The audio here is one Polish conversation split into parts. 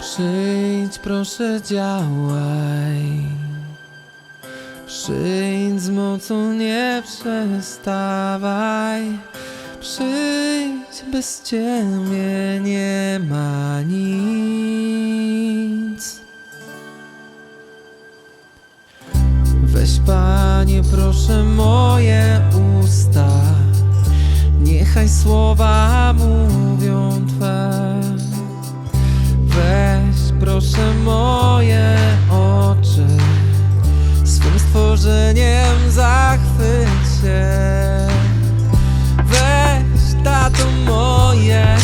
Przyjdź, proszę, działaj. Przyjdź z mocą, nie przestawaj. Przyjdź, bez ciebie nie ma nic. Weź, panie, proszę, moje usta. Niechaj słowa все, весь тато моє.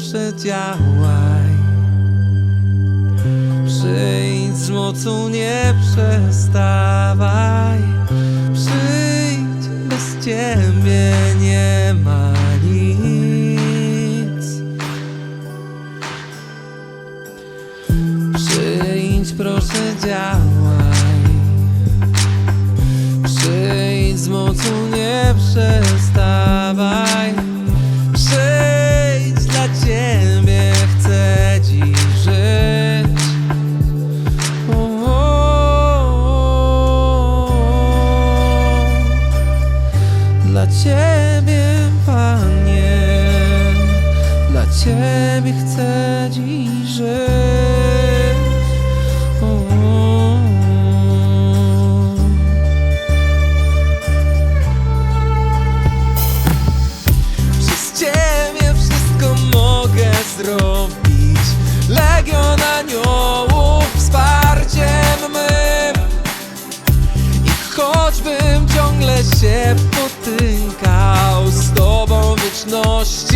proszę działaj. Przyjdź z mocą, nie przestawaj. Przyjdź, bez Ciebie nie ma nic. Przyjdź, proszę działaj. Przyjdź z mocą, nie przestawaj. Ciebie chcę dziś żyć. O, o, o. Przez Ciebie wszystko mogę zrobić. Legion aniołów wsparciem mym. I choćbym ciągle się potykał z Tobą wieczność.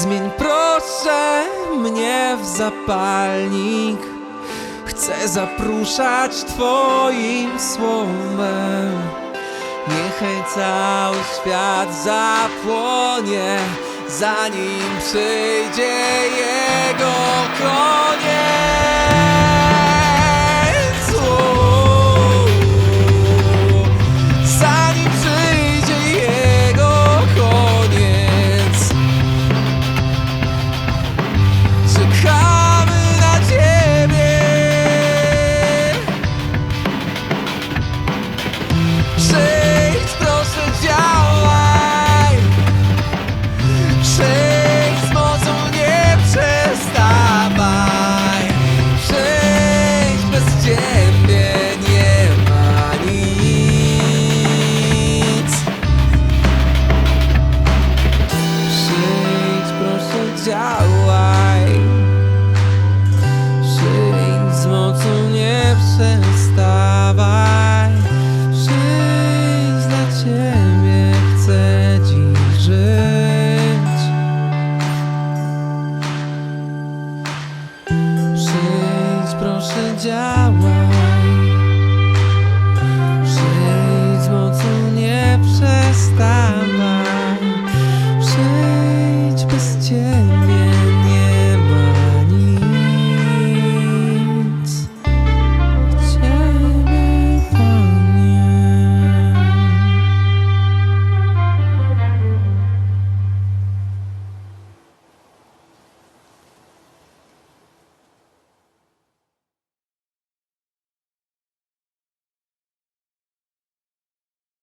Zmień proszę mnie w zapalnik. Chcę zapruszać Twoim słowem. Niechaj cały świat zapłonie Zanim przyjdzie Jego koniec 是假